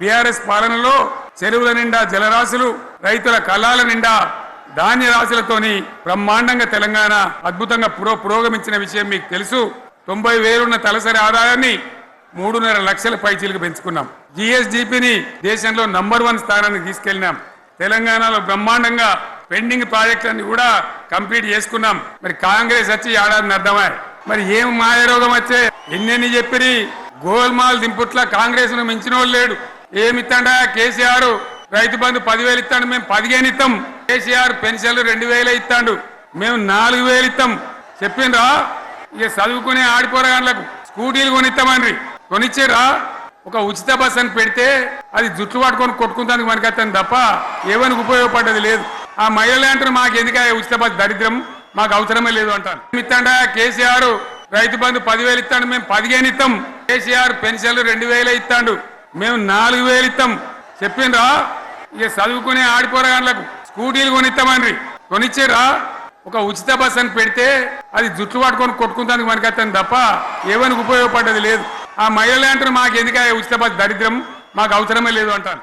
BRS పాలనలో చెరువుల నిండా జలరాశులు రైతుల కళాల నిండా ధాన్య రాశులతోని బ్రహ్మాండంగా తెలంగాణ అద్భుతంగా పురో పురోగమించిన విషయం మీకు తెలుసు. తొంభై వేలున్న తలసరి ఆదాయాన్ని మూడున్నర లక్షల పైచీలకు పెంచుకున్నాం. జిఎస్డిపిని దేశంలో నంబర్ వన్ స్థానానికి తీసుకెళ్ళినాం. తెలంగాణలో బ్రహ్మాండంగా పెండింగ్ ప్రాజెక్టులన్నీ కూడా కంప్లీట్ చేసుకున్నాం. మరి కాంగ్రెస్ వచ్చి ఏడాది అర్థమా? మరి ఏం మాయ రోగం వచ్చే? ఎన్నెన్ని చెప్పిరి? గోల్మాల్ దింపుట్ల కాంగ్రెస్ను మించిన వాళ్ళు లేడు ఏమిత్తాడా కేసీఆర్? రైతు బంధు పదివేలు ఇస్తాడు మేము పదిహేను ఇస్తాం కేసీఆర్ పెన్షన్లు రెండు వేలు ఇస్తాడు మేము నాలుగు వేలు ఇస్తాం చెప్పిండ్రా? ఇక చదువుకునే ఆడిపోరగాళ్ళకు స్కూటీలు కొనిస్తామని కొనిచ్చారా? ఒక ఉచిత బస్ అని పెడితే అది జుట్టు పట్టుకొని కొట్టుకుంటానికి మనకత్తాను తప్ప ఏమనికి ఉపయోగపడ్డది లేదు. ఆ మహిళలు అంటారు మాకు ఎందుక ఉచిత బస్ దరిద్రం? మాకు అవసరమే లేదు అంటారు. ఇస్తాడా కేసీఆర్? రైతు బంధు పదివేలు ఇస్తాడు మేము పదిహేను ఇస్తాం కేసీఆర్ పెన్షన్లు రెండు వేలే ఇస్తాడు మేము నాలుగు వేలు ఇస్తాం చెప్పిండ్రా? ఇక చదువుకునే ఆడిపోరగాళ్ళకు స్కూటీలు కొనిస్తామని కొనిచ్చారా? ఒక ఉచిత బస్ అని పెడితే అది జుట్టు పట్టుకొని కొట్టుకుంటానికి మనకత్తాను అతను తప్ప ఏమని ఉపయోగపడ్డది లేదు. ఆ మహిళలు అంటారు మాకు ఎందుక ఉచిత బస్ దరిద్రం? మాకు అవసరమే లేదు అంటారు.